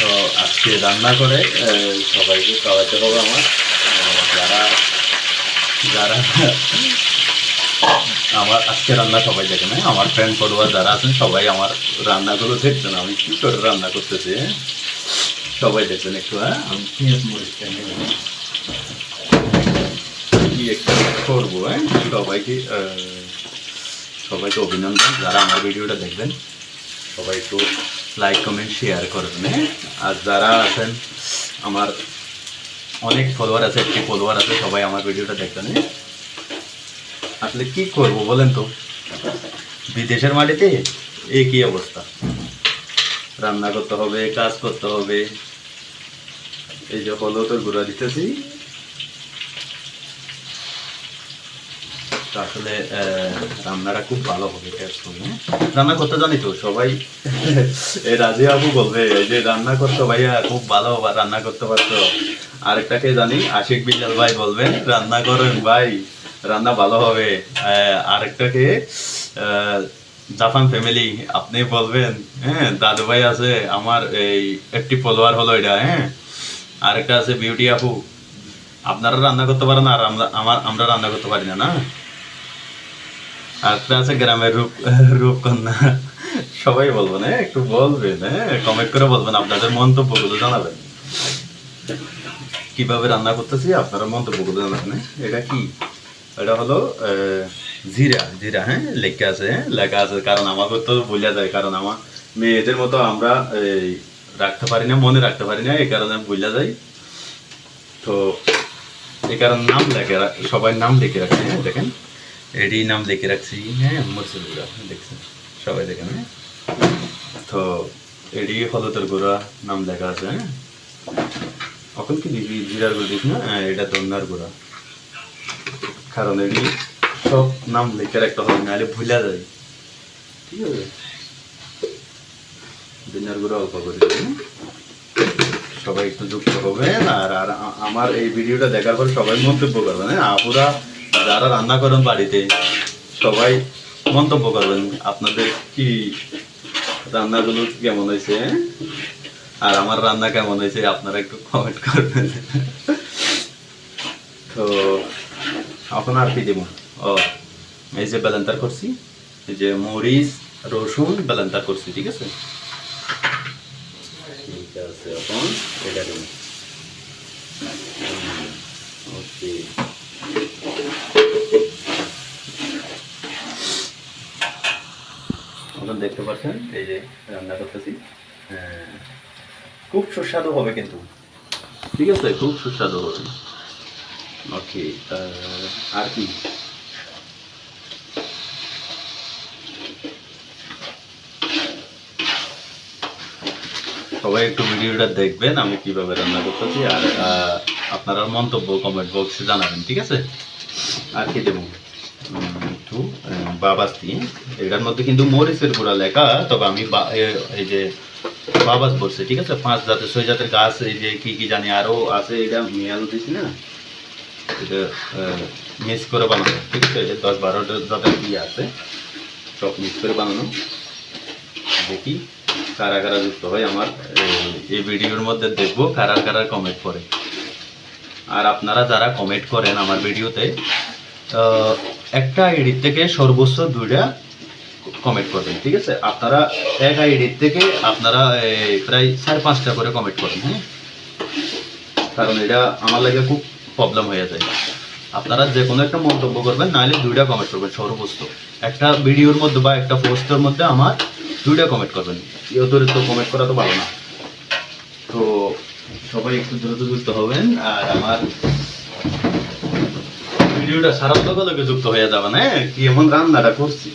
তো আজকে রান্না করে সবাইকে খাওয়াতে হবে আমার। যারা যারা আমার আজকে রান্না সবাই দেখে নেয়। আমার ফ্রেন্ড ফলোয়ার যারা আছেন, সবাই আমার রান্নাগুলো দেখছেন। আমি কি করে রান্না করতেছি? সবাই দেখছেন একটু হ্যাঁ? আমি পেঁয়াজ মরিচটা নেব। করব হ্যাঁ সবাইকে সবাইকে অভিনন্দন। যারা আমার ভিডিওটা দেখবেন, সবাই একটু লাইক কমেন্ট শেয়ার করবেন আর যারা আছেন, আমার অনেক ফলোয়ার আছে, একটি ফলোয়ার আছে, সবাই আমার ভিডিওটা দেখবেন হ্যাঁ? আসলে কি করব বলেন তো? বিদেশের মাটিতে কি অবস্থা। রান্না করতে হবে, কাজ করতে হবে। এই যে হলো তোর গুঁড়া দিতেছি। রান্নাটা খুব ভালো হবে? রান্না করতে জানি তো, সবাই। রাজি বলবে যে রান্না করতো ভাইয়া, খুব ভালো রান্না করতে পারতো আরেকটাকে জানি, আশিক ভাই বলবেন, রান্না করেন ভাই, রান্না ভালো হবে। আরেকটাকে জাপান ফ্যামিলি, আপনি বলবেন হ্যাঁ দাদু ভাই আছে, আমার এই একটি ফলোয়ার হলো এটা হ্যাঁ? আরেকটা আছে, বিউটি আপু, আপনারা রান্না করতে পারেন আর আমরা, আমার, আমরা রান্না করতে পারি না না? আরেকটা আছে গ্রামের রূপ, রূপকন্যা। সবাই বলবেন হ্যাঁ একটু বলবেন হ্যাঁ কমেন্ট করে বলবেন, আপনাদের মন্তব্যগুলো জানাবেন। কীভাবে রান্না করতেছি, আপনারা মন্তব্যগুলো জানাবেন হ্যাঁ? এটা কি? এটা হলো জিরা জিরা হ্যাঁ লেখা আছে হ্যাঁ লেখা আছে, কারণ আমাকে তো বোঝা যায়, কারণ আমার মেয়েদের মতো আমরা রাখতে পারি না, মনে রাখতে পারি না, এই কারণে বোঝা যায় তো, এই কারণে নাম লেখে, সবাই নাম লিখে রাখছে হ্যাঁ দেখেন। এডি নাম লিখে রাখছি হ্যাঁ মরচুর গুঁড়া দেখছেন সবাই দেখেন হ্যাঁ তো এডি হলুদের গুঁড়া নাম লেখা আছে হ্যাঁ এখন কি দিবি জিরার গুঁড়ো দিস না এটা ধন্যার গুঁড়া কারণ এডি সব নাম লিখে রাখতে হবে নাহলে ভুলা যায় ঠিক আছে ধন্যার গুঁড়া অল্প করে দিবি সবাই একটু যুক্ত হবেন আর আর আমার এই ভিডিওটা দেখার পর সবাই মন্তব্য করবেন হ্যাঁ আপুরা যারা রান্না করেন বাড়িতে। সবাই মন্তব্য করবেন, আপনাদের কি রান্নাগুলো কেমন হয়েছে হ্যাঁ? আর আমার রান্না কেমন হয়েছে, আপনারা একটু কমেন্ট করবেন। তো এখন আর কি দেবো? ও, এই যে বেলান্তার করছি, এই যে মরিচ, রসুন বেলান্তার করছি, ঠিক আছে? ঠিক আছে, এখন এটা দেবো। ওকে। দেখতে পাচ্ছেন এই যে রান্না করতেছি। হ্যাঁ, খুব সুস্বাদু হবে কিন্তু। ঠিক আছে খুব সুস্বাদু হবে। ওকে আর কি? সবাই একটু ভিডিওটা দেখবেন আমি কীভাবে রান্না করতেছি আর আপনারা মন্তব্য কমেন্ট বক্সে জানাবেন, ঠিক আছে? আর কি দেবো? একটু বাবাস্তি। এটার মধ্যে কিন্তু মরিচের গুঁড়া লেখা, তবে আমি এই যে বাবাস বলছে, ঠিক আছে? পাঁচ জাতের, ছয় জাতের গাছ, এই যে কি কি জানি আরও আছে, এটা মিয়াল দিছি না। এটা মিক্স করে বানানো ঠিক আছে? দশ বারোটা জাতের কি আছে, সব মিক্স করে বানানো। দেখি, কারা কারা যুক্ত হয় আমার এই ভিডিওর মধ্যে দেখব কারা কারা কমেন্ট করে। আর আপনারা যারা কমেন্ট করেন আমার ভিডিওতে একটা আইডি থেকে সর্বোচ্চ দুইটা কমেন্ট করবেন, ঠিক আছে? আপনারা এক আইডি থেকে আপনারা প্রায় চার পাঁচটা করে কমেন্ট করবেন হ্যাঁ? কারণ এটা আমার লাগে খুব প্রবলেম হয়ে যায়। আপনারা যে কোনো একটা মন্তব্য করবেন, নাহলে দুইটা কমেন্ট করবেন সর্বোচ্চ। একটা ভিডিওর মধ্যে বা একটা পোস্টের মধ্যে আমার দুইটা কমেন্ট করবেন। অতিরিক্ত কমেন্ট করা তো ভালো না। সবাই একটু দ্রুত যুক্ত হবেন, আর আমার ভিডিওটা সারা লগে যুক্ত হয়ে যাবে না হ্যাঁ? কি এমন রান্নাটা করছি?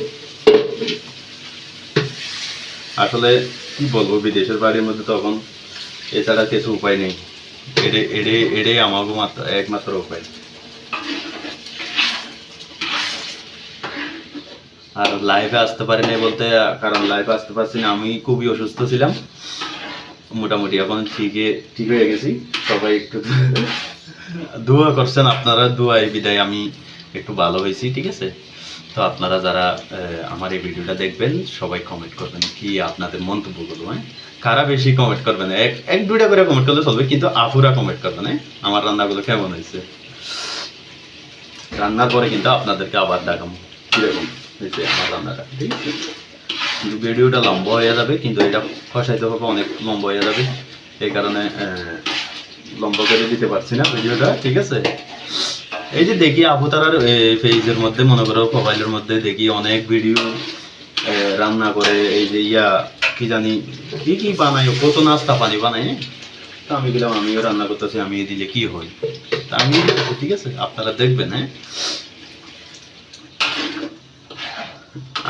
আসলে কি বলব, বিদেশের বাড়ির মধ্যে তখন এছাড়া কিছু উপায় নেই। এড়ে এড়ে এড়ে আমাকে মাত্র, একমাত্র উপায়। আর লাইভে আসতে পারিনি বলতে, কারণ লাইভে আসতে পারছি না। আমি খুবই অসুস্থ ছিলাম। মোটামুটি এখন ঠিকই, ঠিক হয়ে গেছি। সবাই একটু দোয়া করছেন আপনারা দোয়াই বিদায় আমি একটু ভালো হয়েছি, ঠিক আছে? তো আপনারা যারা আমার এই ভিডিওটা দেখবেন, সবাই কমেন্ট করবেন কি আপনাদের মন্তব্যগুলো হ্যাঁ? কারা বেশি কমেন্ট করবেন? এক এক, দুইটা করে কমেন্ট করলে চলবে, কিন্তু আপুরা কমেন্ট করবেন হ্যাঁ? আমার রান্নাগুলো কেমন হয়েছে? রান্নার পরে কিন্তু আপনাদেরকে আবার দেখাবো, কীরকম হয়েছে আমার রান্নাটা, ঠিক আছে? কিন্তু ভিডিওটা লম্বা হয়ে যাবে, কিন্তু এটা ফসাইতে হবে, অনেক লম্বা হয়ে যাবে। এই কারণে লম্বা করে দিতে পারছি না ভিডিওটা, ঠিক আছে? এই যে দেখি আপু তারার পেজের মধ্যে, মনে করো মোবাইলের মধ্যে দেখি অনেক ভিডিও রান্না করে, এই যে ইয়া, কি জানি, কি কি বানাই কত নাস্তা পানি বানাই হ্যাঁ? তা আমি গেলাম, আমিও রান্না করতেছি, আমি দিলে কি হয় তা আমি, ঠিক আছে, আপনারা দেখবেন হ্যাঁ?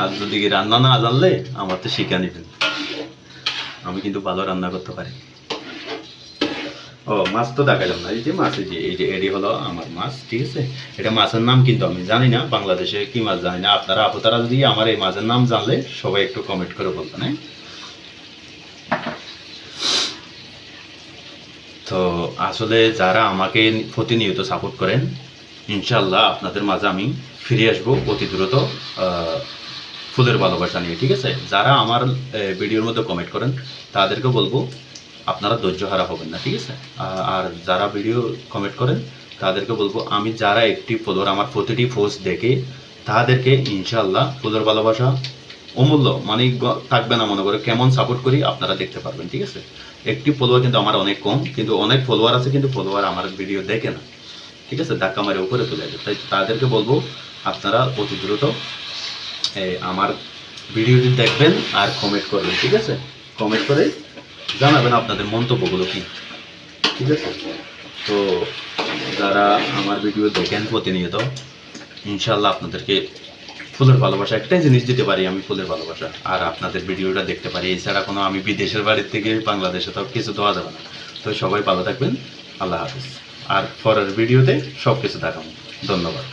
আর যদি রান্না না জানলে আমার তো শিখে নেবেন। আমি কিন্তু ভালো রান্না করতে পারি। ও, মাছ তো দেখালাম না। এই যে মাছ, এই যে এই যে, এটি হলো আমার মাছ, ঠিক আছে? এটা মাছের নাম কিন্তু আমি জানি না, বাংলাদেশে কি মাছ জানি না। আপনারা আপনারা যদি আমার এই মাছের নাম জানলে সবাই একটু কমেন্ট করে বলবেন হ্যাঁ? তো আসলে যারা আমাকে প্রতিনিয়ত সাপোর্ট করেন ইনশাল্লাহ আপনাদের মাঝে আমি ফিরে আসব অতি দ্রুত ফুলের ভালোবাসা নিয়ে, ঠিক আছে? যারা আমার ভিডিওর মধ্যে কমেন্ট করেন, তাদেরকে বলব, আপনারা ধৈর্য হারা হবেন না, ঠিক আছে? আর যারা ভিডিও কমেন্ট করেন, তাদেরকে বলব, আমি যারা একটি ফলোয়ার আমার প্রতিটি পোস্ট দেখে, তাদেরকে ইনশাল্লাহ ফুলের ভালোবাসা অমূল্য মানে থাকবে না মনে করে, কেমন সাপোর্ট করি আপনারা দেখতে পারবেন, ঠিক আছে? একটি ফলোয়ার কিন্তু আমার অনেক কম, কিন্তু অনেক ফলোয়ার আছে, কিন্তু ফলোয়ার আমার ভিডিও দেখে না, ঠিক আছে? ধাক্কা মারে উপরে তুলে যায় তাই তাদেরকে বলব, আপনারা অতি দ্রুত আমার ভিডিওটি দেখবেন আর কমেন্ট করবেন, ঠিক আছে? কমেন্ট করে জানাবেন আপনাদের মন্তব্যগুলো কি, ঠিক আছে? তো যারা আমার ভিডিও দেখেন প্রতিনিয়ত ইনশাল্লাহ আপনাদেরকে ফুলের ভালোবাসা একটাই জিনিস দিতে পারি আমি, ফুলের ভালোবাসা। আর আপনাদের ভিডিওটা দেখতে পারি, এছাড়া কোনো আমি বিদেশের বাড়ির থেকে বাংলাদেশে তো কিছু দেওয়া যাবে না। তো সবাই ভালো থাকবেন, আল্লাহ হাফিজ। আর পরের ভিডিওতে সব কিছু দেখাবো। ধন্যবাদ।